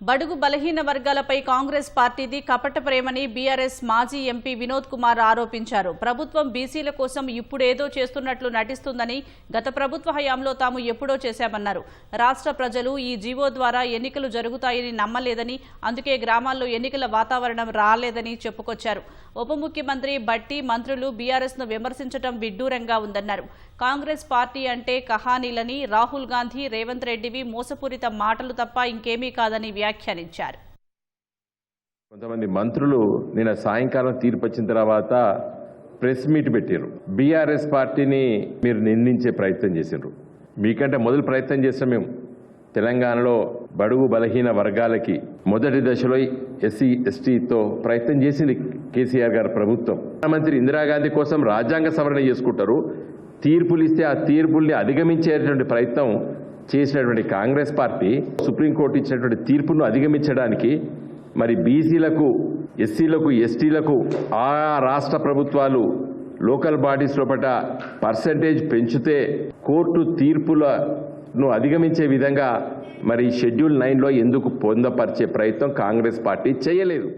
బడుగు బలహీన వర్గాలపై కాంగ్రెస్ పార్టీది కపట ప్రేమని బీఆర్ఎస్ మాజీ ఎంపీ వినోద్ కుమార్ ఆరోపించారు. ప్రభుత్వం బీసీల కోసం ఇప్పుడేదో చేస్తున్నట్లు నటిస్తుందని గత ప్రభుత్వ హయాంలో తాము ఎప్పుడో చేశామన్నారు. రాష్ట్ర ప్రజలు ఈ జీవో ద్వారా ఎన్నికలు జరుగుతాయని నమ్మలేదని అందుకే గ్రామాల్లో ఎన్నికల వాతావరణం రాలేదని చెప్పుకొచ్చారు. ఉప ముఖ్యమంత్రి బట్టి మంత్రులు బీఆర్ఎస్ను విమర్శించడం విడ్డూరంగా ఉందన్నారు. కాంగ్రెస్ పార్టీ అంటే కహానీలని రాహుల్ గాంధీ రేవంత్ రెడ్డివి మోసపూరిత మాటలు తప్ప ఇంకేమీ కాదని వ్యాఖ్యానించారు. కొంతమంది మంత్రులు నిన్న సాయంకాలం తీర్పు వచ్చిన తర్వాత ప్రెస్ మీట్ పెట్టారు బీఆర్ఎస్ పార్టీని మీరు నిందించే ప్రయత్నం చేసిండ్రు మీకంటే మొదలు ప్రయత్నం చేస్తాం మేము. తెలంగాణలో బడుగు బలహీన వర్గాలకి మొదటి దశలో ఎస్సీ ఎస్టీతో ప్రయత్నం చేసింది కేసీఆర్ గారి ప్రభుత్వం. ప్రధానమంత్రి ఇందిరాగాంధీ కోసం రాజ్యాంగ సవరణ చేసుకుంటారు. తీర్పులు ఇస్తే ఆ తీర్పుల్ని అధిగమించేటువంటి ప్రయత్నం చేసినటువంటి కాంగ్రెస్ పార్టీ సుప్రీంకోర్టు ఇచ్చినటువంటి తీర్పును అధిగమించడానికి మరి బీసీలకు ఎస్సీలకు ఎస్టీలకు ఆ రాష్ట్ర ప్రభుత్వాలు లోకల్ బాడీస్ లోపల పర్సంటేజ్ పెంచితే కోర్టు తీర్పుల ను అధిగమించే విధంగా మరి షెడ్యూల్ నైన్లో ఎందుకు పొందపరిచే ప్రయత్నం కాంగ్రెస్ పార్టీ చేయలేదు.